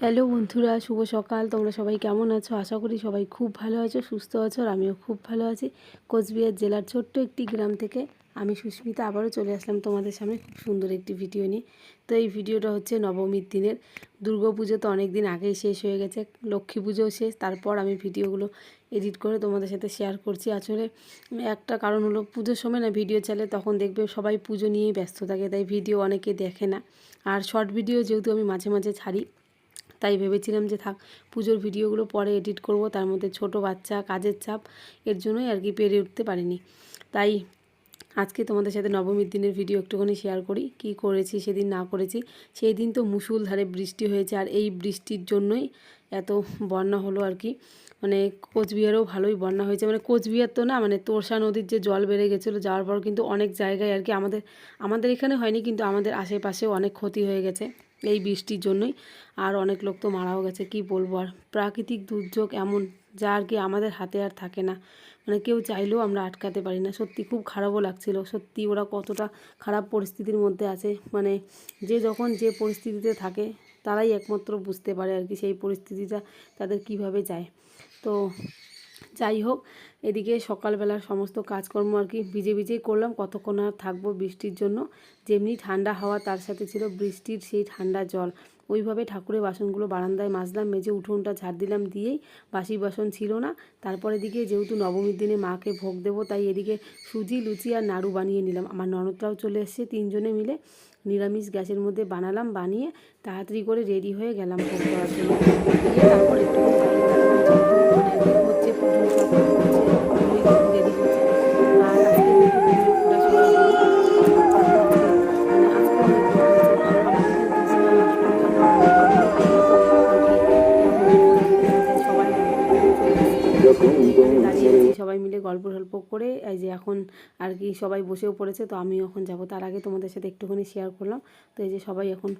Hello বন্ধুরা, শুভ সকাল। তোমরা সবাই কেমন আছো? আশা করি সবাই খুব ভালো আছো, সুস্থ আছো, আর আমিও খুব ভালো আছি। কোচবিহার জেলার ছোট্ট একটি গ্রাম থেকে আমি সুস্মিতা আবারও চলে আসলাম তোমাদের সামনে খুব সুন্দর একটি ভিডিও নিয়ে। তো এই ভিডিওটা হচ্ছে নবমীর দিনের। দুর্গা পুজো তো অনেক দিন আগেই শেষ হয়ে গেছে, লক্ষ্মী পুজোও শেষ। তারপর আমি ভিডিওগুলো এডিট করে তোমাদের সাথে শেয়ার করছি। আসলে একটা কারণ হলো, পুজোর সময় না ভিডিও চালে তখন দেখবে সবাই পুজো নিয়েই ব্যস্ত থাকে, তাই ভিডিও অনেকে দেখে না। আর শর্ট ভিডিও যেহেতু আমি মাঝে মাঝে ছাড়ি তাই ভেবেছিলাম যে থাক, পুজোর ভিডিওগুলো পরে এডিট করব, তার মধ্যে ছোট বাচ্চা, কাজের চাপ, এর জন্যই আর কি পেরে উঠতে পারিনি। তাই আজকে তোমাদের সাথে নবমীর দিনের ভিডিও একটুখানি শেয়ার করি, কি করেছি, সেদিন না করেছি। সেই দিন তো মুসুলধারে বৃষ্টি হয়েছে, আর এই বৃষ্টির জন্যই এত বন্যা হলো আর কি। মানে কোচবিহারেও ভালোই বন্যা হয়েছে মানে কোচবিহার তো না মানে তোরসা নদীর যে জল বেড়ে গেছিল, যাওয়ার পর কিন্তু অনেক জায়গায় আর কি আমাদের আমাদের এখানে হয়নি, কিন্তু আমাদের আশেপাশেও অনেক ক্ষতি হয়ে গেছে। এই বৃষ্টির জন্যই। আর অনেক লোক তো মারাও গেছে, কি বলব? আর প্রাকৃতিক দুর্যোগ এমন যা আর কি আমাদের হাতে আর থাকে না। মানে কেউ চাইলেও আমরা আটকাতে পারি না। সত্যি খুব খারাপও লাগছিল। সত্যি ওরা কতটা খারাপ পরিস্থিতির মধ্যে আছে। মানে যে যখন যে পরিস্থিতিতে থাকে, তারাই একমাত্র বুঝতে পারে আর কি সেই পরিস্থিতিটা তাদের কীভাবে যায়। তো যাই হোক, এদিকে সকালবেলার সমস্ত কাজকর্ম আর কি ভিজে ভিজেই করলাম। কতক্ষণ আর থাকব বৃষ্টির জন্য? যেমনি ঠান্ডা হাওয়া, তার সাথে ছিল বৃষ্টির সেই ঠান্ডা জল। ওইভাবে ঠাকুরের বাসনগুলো বারান্দায় মাজলাম, মেজে উঠোনটা ঝাড় দিলাম দিয়েই বাসি বাসন ছিল না। তারপর এদিকে যেহেতু নবমীর দিনে মাকে ভোগ দেবো, তাই এদিকে সুজি, লুচি আর নাড়ু বানিয়ে নিলাম। আমার ননদরাও চলে এসছে তিনজনে মিলে। নিরামিষ গ্যাসের মধ্যে বানালাম, বানিয়ে তাড়াতাড়ি করে রেডি হয়ে গেলাম ভোগ করার জন্য। তারপর একটু সবাই মিলে গল্প টল্প করে, এই যে এখন আর কি সবাই বসেও পড়েছে, তো আমিও এখন যাব। তার আগে তোমাদের সাথে একটুখানি শেয়ার করলাম, তো এই যে সবাই এখন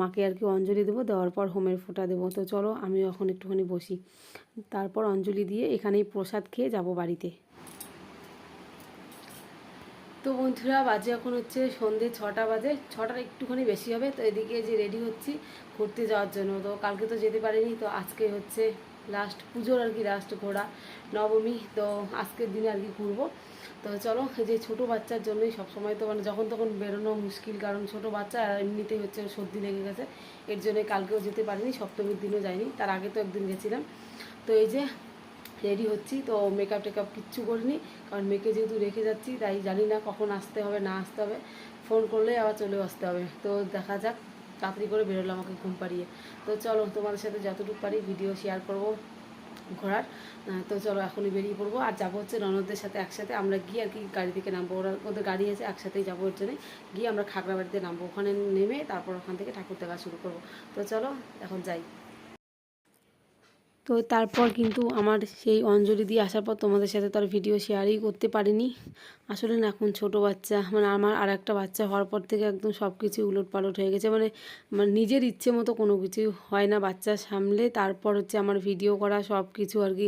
মাকে আর কি অঞ্জলি দেবো, দেওয়ার পর হোমের ফোঁটা দেবো। তো চলো আমিও এখন একটুখানি বসি। তারপর অঞ্জলি দিয়ে এখানেই প্রসাদ খেয়ে যাব বাড়িতে। তো বন্ধুরা, বাজে এখন হচ্ছে সন্ধে ছটা বাজে, ছটার একটুখানি বেশি হবে, তো এদিকে যে রেডি হচ্ছি ঘুরতে যাওয়ার জন্য, তো কালকে তো যেতে পারিনি, তো আজকে হচ্ছে লাস্ট পুজোর আর কি লাস্ট ঘোরা নবমী, তো আজকের দিনে আর কি ঘুরবো। তো চলো যে ছোটো বাচ্চার জন্যই সবসময় তো মানে যখন তখন বেরোনো মুশকিল, কারণ ছোটো বাচ্চা এমনিতেই হচ্ছে সর্দি লেগে গেছে। এর জন্য কালকেও যেতে পারিনি, সপ্তমীর দিনও যাইনি, তার আগে তো একদিন গেছিলাম। তো এই যে রেডি হচ্ছি, তো মেকআপ টেকআপ কিচ্ছু করিনি, কারণ মেয়েকে যেহেতু রেখে যাচ্ছি, তাই জানি না কখন আসতে হবে, না আসতে হবে। ফোন করলে আবার চলেও আসতে হবে। তো দেখা যাক। তাড়াতাড়ি করে বেরোলো আমাকে ঘুম পাড়িয়ে। তো চলো, তোমাদের সাথে যতটুকু পারি ভিডিও শেয়ার করব ঘোরার। তো চলো, এখনই বেরিয়ে পড়ব। আর যাব হচ্ছে ননদদের সাথে একসাথে। আমরা গিয়ে আর কি গাড়ি থেকে নামবো। ওরা, ওদের গাড়ি আছে, একসাথেই যাব ওর জন্য। গিয়ে আমরা খাগড়াবাড়িতে নামবো। ওখানে নেমে তারপর ওখান থেকে ঠাকুর দেখা শুরু করব। তো চলো, এখন যাই। তো তারপর কিন্তু আমার সেই অঞ্জলি দিয়ে আসার পর তোমাদের সাথে তো আর ভিডিও শেয়ারই করতে পারিনি। আসলে না, এখন ছোট বাচ্চা মানে আমার আর একটা বাচ্চা হওয়ার পর থেকে একদম সব কিছু উলট পালট হয়ে গেছে। মানে মানে নিজের ইচ্ছে মতো কোনো কিছু হয় না বাচ্চা সামলে, তারপর হচ্ছে আমার ভিডিও করা সব কিছু আর কি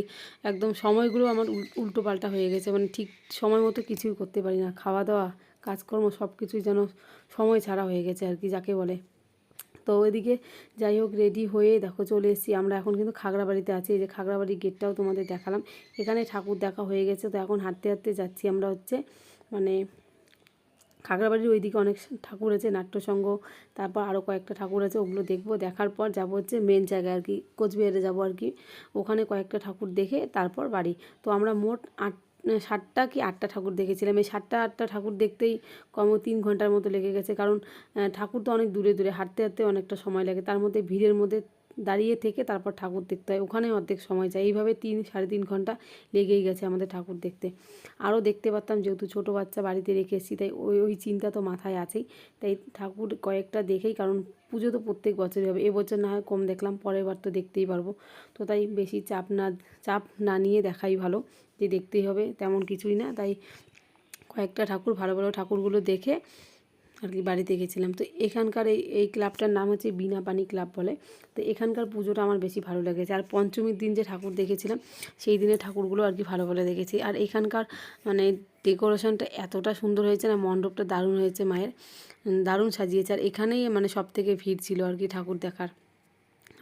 একদম সময়গুলো আমার উল- উল্টো পাল্টা হয়ে গেছে। মানে ঠিক সময় মতো কিছুই করতে পারি না। খাওয়া দাওয়া কাজকর্ম সব কিছুই যেন সময় ছাড়া হয়ে গেছে আর কি, যাকে বলে। তো ওইদিকে যাই হোক রেডি হয়ে দেখো চলে এসেছি। আমরা এখন কিন্তু খাগড়াবাড়িতে আছি। এই যে খাগড়াবাড়ির গেটটাও তোমাদের দেখালাম। এখানে ঠাকুর দেখা হয়ে গেছে। তো এখন হাঁটতে হাঁটতে যাচ্ছি আমরা হচ্ছে। মানে খাগড়াবাড়ির ওইদিকে অনেক ঠাকুর আছে নাট্যসংঘ তারপর আরও কয়েকটা ঠাকুর আছে, ওগুলো দেখব। দেখার পর যাব হচ্ছে মেন জায়গায় আর কি, কোচবিহারে যাব আর কি। ওখানে কয়েকটা ঠাকুর দেখে তারপর বাড়ি। তো আমরা মোট আট সাতটা কি আটটা ঠাকুর দেখেছিলাম। এই সাতটা, আটটা ঠাকুর দেখতেই কম তিন ঘণ্টার মতো লেগে গেছে। কারণ ঠাকুর তো অনেক দূরে দূরে, হাঁটতে হাঁটতে অনেকটা সময় লাগে। তার মধ্যে ভিড়ের মধ্যে দাঁড়িয়ে থেকে তারপর ঠাকুর দেখতে হয়। ওখানে অর্ধেক সময় যায়। এইভাবে তিন, সাড়ে তিন ঘণ্টা লেগেই গেছে আমাদের ঠাকুর দেখতে। আরও দেখতে পারতাম যেহেতু ছোটো বাচ্চা বাড়িতে রেখে এসেছি, তাই ওই ওই চিন্তা তো মাথায় আছেই। তাই ঠাকুর কয়েকটা দেখেই, কারণ পুজো তো প্রত্যেক বছরই হবে। এবছর না হয় কম দেখলাম, পরের বার তো দেখতেই পারব। তো তাই বেশি চাপ না চাপ না নিয়ে দেখাই ভালো যে দেখতেই হবে, তেমন কিছুই না। তাই কয়েকটা ঠাকুর, ভালো ভালো ঠাকুরগুলো দেখে আর কি বাড়িতে গেছিলাম। তো এখানকার এই এই ক্লাবটার নাম হচ্ছে বিনা পানি ক্লাব বলে। তো এখানকার পুজোটা আমার বেশি ভালো লেগেছে। আর পঞ্চমীর দিন যে ঠাকুর দেখেছিলাম, সেই দিনে ঠাকুরগুলো আর কি ভালো ভালো দেখেছি। আর এখানকার মানে ডেকোরেশনটা এতটা সুন্দর হয়েছে না, মণ্ডপটা দারুণ হয়েছে মায়ের। দারুণ সাজিয়েছে। আর এখানেই মানে সব থেকে ভিড় ছিল আর কি ঠাকুর দেখার।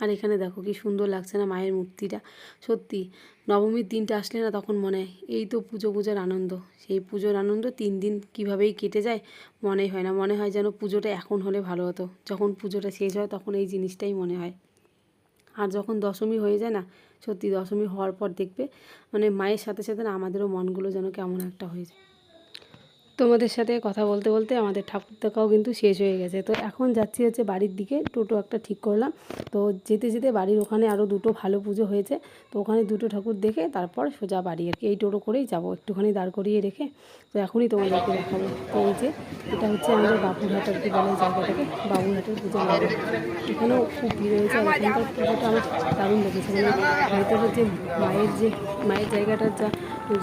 আর এখানে দেখো কি সুন্দর লাগছে না মায়ের মূর্তিটা। সত্যি, নবমীর দিনটা আসলে না তখন মনে হয়, এই তো পুজো পুজোর আনন্দ। সেই পুজোর আনন্দ তিন দিন কীভাবেই কেটে যায় মনে হয় না। মনে হয় যেন পুজোটা এখন হলে ভালো হতো। যখন পুজোটা শেষ হয় তখন এই জিনিসটাই মনে হয়। আর যখন দশমী হয়ে যায় না, সত্যি দশমী হওয়ার পর দেখবে মানে মায়ের সাথে সাথে না আমাদেরও মনগুলো যেন কেমন একটা হয়ে যায়। তোমাদের সাথে কথা বলতে বলতে আমাদের ঠাকুর দেখাও কিন্তু শেষ হয়ে গেছে। তো এখন যাচ্ছি হচ্ছে বাড়ির দিকে, টোটো একটা ঠিক করলাম। তো যেতে যেতে বাড়ির ওখানে আরও দুটো ভালো পুজো হয়েছে। তো ওখানে দুটো ঠাকুর দেখে তারপর সোজা বাড়ি আর কি। এই টোটো করেই যাব, একটুখানি দাঁড় করিয়ে রেখে। তো এখনই তোমাদেরকে দেখাবো। তো এই যে, এটা হচ্ছে আমাদের বাবুরহাট আর কি বলে জায়গাটাকে, বাবুরহাটের পুজো মণ্ডপ। এখানেও খুব ভিড় হয়েছে আর এখানকার পুজোটা আমার দারুণ লেগেছে। মানে ভেতরে যে মায়ের যে, মায়ের জায়গাটার যা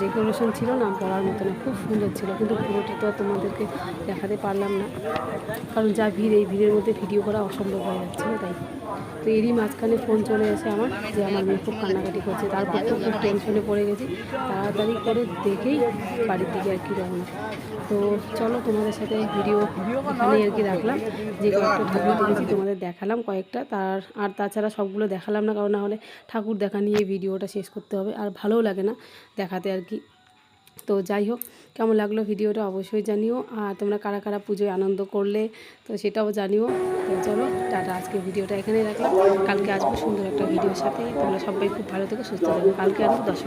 ডেকোরেশন ছিল না বলার মতো না, খুব সুন্দর ছিল। কিন্তু পুরোটা তো তোমাদেরকে দেখাতে পারলাম না। কারণ যা ভিড়, এই ভিড়ের মধ্যে ভিডিও করা অসম্ভব হয়ে যাচ্ছিল তাই। তো এরই মাঝখানে ফোন চলে আসে আমার, যে আমার মেয়ে খুব কান্নাকাটি করছে। তারপর তো খুব টেনশনে পড়ে গেছি। তাড়াতাড়ি করে দেখেই বাড়ির দিকে আর কি রওনা। তো চলো তোমাদের সাথে ভিডিও এখানেই আর কি রাখলাম। যে কয়েকটা ঠাকুর দেখেছি, তোমাদের দেখালাম কয়েকটা। তার, আর তাছাড়া সবগুলো দেখালাম না, কারণ না হলে ঠাকুর দেখা নিয়ে ভিডিওটা শেষ করতে হবে। আর ভালোও লাগে না দেখাতে আর কি। তো যাই হোক কেমন লাগল ভিডিওটা অবশ্যই জানিও। আর তোমরা কারা কারা পুজোয় আনন্দ করলে, তো সেটাও জানিও। তো চলো, টাটা আজকে ভিডিওটা এখানে রাখলাম। কালকে আসব সুন্দর একটা ভিডিওর সাথে। তোমরা সবাই খুব ভালো থেকে, সুস্থ থাকবে কালকে আসব দশ